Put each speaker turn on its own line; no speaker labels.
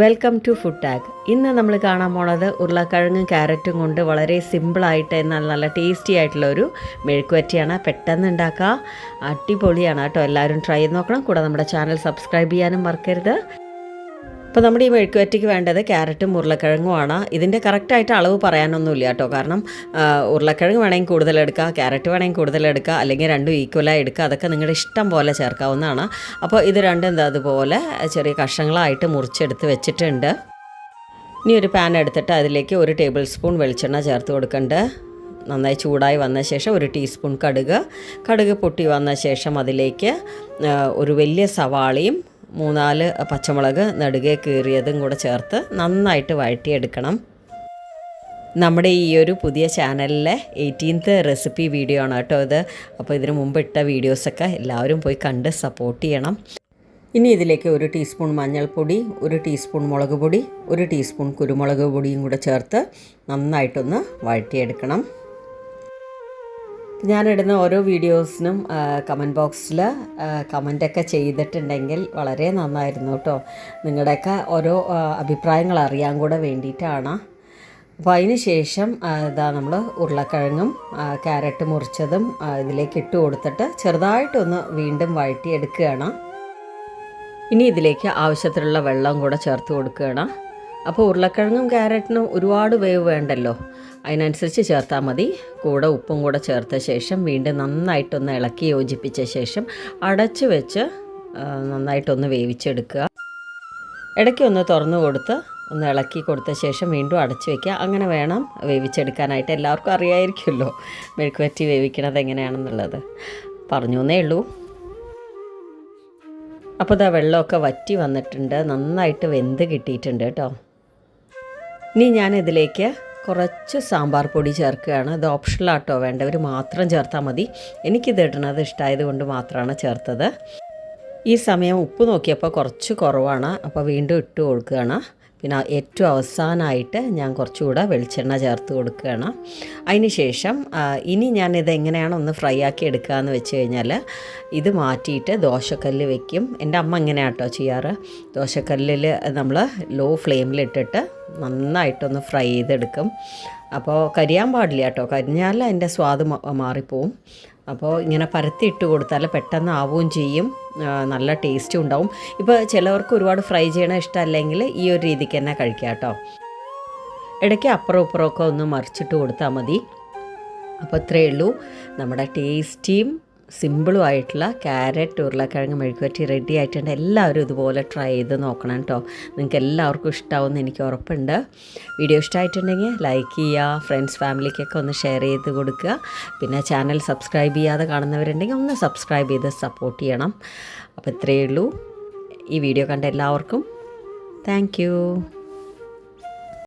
Welcome to food tag ഇന്ന് നമ്മൾ കാണാൻ പോണത് ഉരുളക്കിഴങ്ങും ക്യാരറ്റും കൊണ്ട് വളരെ സിമ്പിളായിട്ട് എന്നാൽ നല്ല ടേസ്റ്റി ആയിട്ടുള്ള ഒരു മെഴുക്കുവറ്റിയാണ് പെട്ടെന്ന് ഉണ്ടാക്കുക അടിപൊളിയാണ് കേട്ടോ. എല്ലാവരും ട്രൈ ചെയ്ത് നോക്കണം. കൂടെ നമ്മുടെ ചാനൽ സബ്സ്ക്രൈബ് ചെയ്യാനും മറക്കരുത്. അപ്പോൾ നമ്മുടെ ഈ മെഴുക്കുവറ്റിക്ക് വേണ്ടത് ക്യാരറ്റും ഉരുളക്കിഴങ്ങുമാണ് ഇതിന്റെ കറക്റ്റായിട്ട് അളവ് പറയാനൊന്നുമില്ല കേട്ടോ. കാരണം ഉരുളക്കിഴങ്ങ് വേണമെങ്കിൽ കൂടുതലെടുക്കുക ക്യാരറ്റ് വേണമെങ്കിൽ കൂടുതലെടുക്കുക അല്ലെങ്കിൽ രണ്ടും ഈക്വലായി എടുക്കുക അതൊക്കെ നിങ്ങളുടെ ഇഷ്ടം പോലെ ചേർക്കാവുന്നതാണ്. അപ്പോൾ ഇത് രണ്ടും എന്താ അതുപോലെ ചെറിയ കഷ്ണങ്ങളായിട്ട് മുറിച്ചെടുത്ത് വെച്ചിട്ടുണ്ട്. ഇനി ഒരു പാൻ എടുത്തിട്ട് അതിലേക്ക് ഒരു ടേബിൾ സ്പൂൺ വെളിച്ചെണ്ണ ചേർത്ത് കൊടുക്കേണ്ടത് നന്നായി ചൂടായി വന്ന ശേഷം ഒരു ടീസ്പൂൺ കടുക്. കടുക് പൊട്ടി വന്ന ശേഷം അതിലേക്ക് ഒരു വലിയ സവാളയും മൂന്നാൽ പച്ചമുളക് നടുകെ കീറിയതും കൂടെ ചേർത്ത് നന്നായിട്ട് വഴറ്റിയെടുക്കണം. നമ്മുടെ ഈ ഒരു പുതിയ ചാനലിലെ എയ്റ്റീൻത്ത് റെസിപ്പി വീഡിയോ ആണ് കേട്ടോ ഇത്. അപ്പോൾ ഇതിന് മുമ്പ് ഇട്ട വീഡിയോസൊക്കെ എല്ലാവരും പോയി കണ്ട് സപ്പോർട്ട് ചെയ്യണം. ഇനി ഇതിലേക്ക് ഒരു ടീസ്പൂൺ മഞ്ഞൾപ്പൊടി ഒരു ടീസ്പൂൺ മുളക് പൊടി ഒരു ടീസ്പൂൺ കുരുമുളക് പൊടിയും കൂടെ ചേർത്ത് നന്നായിട്ടൊന്ന് വഴറ്റിയെടുക്കണം. ഞാനിടുന്ന ഓരോ വീഡിയോസിനും കമന്റ് ബോക്സിൽ കമന്റൊക്കെ ചെയ്തിട്ടുണ്ടെങ്കിൽ വളരെ നന്നായിരുന്നു കേട്ടോ. നിങ്ങളുടെയൊക്കെ ഓരോ അഭിപ്രായങ്ങൾ അറിയാൻ കൂടെ വേണ്ടിയിട്ടാണ്. അപ്പോൾ അതിന് ശേഷം ഇതാ നമ്മൾ ഉരുളക്കിഴങ്ങും ക്യാരറ്റ് മുറിച്ചതും ഇതിലേക്ക് ഇട്ട് കൊടുത്തിട്ട് ചെറുതായിട്ടൊന്ന് വീണ്ടും വഴറ്റി എടുക്കുകയാണ് ഇനി ഇതിലേക്ക് ആവശ്യത്തിലുള്ള വെള്ളം കൂടെ ചേർത്ത് കൊടുക്കുകയാണ്. അപ്പോൾ ഉരുളക്കിഴങ്ങും ക്യാരറ്റിനും ഒരുപാട് വേവ് വേണ്ടല്ലോ. അതിനനുസരിച്ച് ചേർത്താൽ മതി. കൂടെ ഉപ്പും കൂടെ ചേർത്ത ശേഷം വീണ്ടും നന്നായിട്ടൊന്ന് ഇളക്കി യോജിപ്പിച്ച ശേഷം അടച്ച് വെച്ച് നന്നായിട്ടൊന്ന് വേവിച്ചെടുക്കുക. ഇടയ്ക്ക് ഒന്ന് തുറന്നു കൊടുത്ത് ഒന്ന് ഇളക്കി കൊടുത്ത ശേഷം വീണ്ടും അടച്ചു വയ്ക്കുക അങ്ങനെ വേണം വേവിച്ചെടുക്കാനായിട്ട്. എല്ലാവർക്കും അറിയായിരിക്കുമല്ലോ മെഴുക്കുവറ്റി വേവിക്കണത് എങ്ങനെയാണെന്നുള്ളത്. പറഞ്ഞു എന്നേ ഉള്ളൂ. അപ്പോൾ ഇതാ വെള്ളമൊക്കെ വറ്റി വന്നിട്ടുണ്ട്. നന്നായിട്ട് വെന്ത് കിട്ടിയിട്ടുണ്ട് കേട്ടോ. ഇനി ഞാൻ ഇതിലേക്ക് കുറച്ച് സാമ്പാർ പൊടി ചേർക്കുകയാണ്. ഇത് ഓപ്ഷണലാട്ടോ വേണ്ടവർ മാത്രം ചേർത്താൽ മതി. എനിക്കിത് ഇടണത് ഇഷ്ടമായത് കൊണ്ട് മാത്രമാണ് ചേർത്തത്. ഈ സമയം ഉപ്പ് നോക്കിയപ്പോൾ കുറച്ച് കുറവാണ്. അപ്പോൾ വീണ്ടും ഇട്ട് കൊടുക്കുകയാണ്. പിന്നെ ഏറ്റവും അവസാനമായിട്ട് ഞാൻ കുറച്ചുകൂടെ വെളിച്ചെണ്ണ ചേർത്ത് കൊടുക്കുകയാണ്. അതിന് ശേഷം ഇനി ഞാൻ ഇത് എങ്ങനെയാണ് ഒന്ന് ഫ്രൈ ആക്കി എടുക്കുക എന്ന് വെച്ച് കഴിഞ്ഞാൽ ഇത് മാറ്റിയിട്ട് ദോശക്കല്ല് വെക്കും. എന്റെ അമ്മ ഇങ്ങനെയാട്ടോ ചെയ്യാറ്. ദോശക്കല്ലിൽ നമ്മൾ ലോ ഫ്ലെയിമിലിട്ടിട്ട് നന്നായിട്ടൊന്ന് ഫ്രൈ ചെയ്തെടുക്കും. അപ്പോൾ കരിയാൻ പാടില്ല കേട്ടോ കരിഞ്ഞാൽ അതിന്റെ സ്വാദ് മാറിപ്പോവും. അപ്പോൾ ഇങ്ങനെ പരത്തി ഇട്ട് കൊടുത്താൽ പെട്ടെന്ന് ആവുകയും ചെയ്യും. നല്ല ടേസ്റ്റും ഉണ്ടാവും. ഇപ്പോൾ ചിലവർക്ക് ഒരുപാട് ഫ്രൈ ചെയ്യണ ഇഷ്ടമല്ലെങ്കിൽ ഈ ഒരു രീതിക്ക് തന്നെ കഴിക്കാം കേട്ടോ. ഇടയ്ക്ക് അപ്പുറം ഇപ്പുറമൊക്കെ ഒന്ന് മറിച്ചിട്ട് കൊടുത്താൽ മതി. അപ്പോൾ ഇത്രയേ ഉള്ളൂ. നമ്മുടെ ടേസ്റ്റിയും സിമ്പിളും ആയിട്ടുള്ള ക്യാരറ്റ് ഉരുളക്കിഴങ്ങ് മെഴുക്കുവറ്റി റെഡി ആയിട്ടുണ്ട്. എല്ലാവരും ഇതുപോലെ ട്രൈ ചെയ്ത് നോക്കണം കേട്ടോ നിങ്ങൾക്ക് എല്ലാവർക്കും ഇഷ്ടമാവുമെന്ന് എനിക്ക് ഉറപ്പുണ്ട്. വീഡിയോ ഇഷ്ടമായിട്ടുണ്ടെങ്കിൽ ലൈക്ക് ചെയ്യുക ഫ്രണ്ട്സ് ഫാമിലിക്കൊക്കെ ഒന്ന് ഷെയർ ചെയ്ത് കൊടുക്കുക. പിന്നെ ചാനൽ സബ്സ്ക്രൈബ് ചെയ്യാതെ കാണുന്നവരുണ്ടെങ്കിൽ ഒന്ന് സബ്സ്ക്രൈബ് ചെയ്ത് സപ്പോർട്ട് ചെയ്യണം. അപ്പോൾ ഇത്രയേ ഉള്ളൂ. ഈ വീഡിയോ കണ്ട എല്ലാവർക്കും താങ്ക്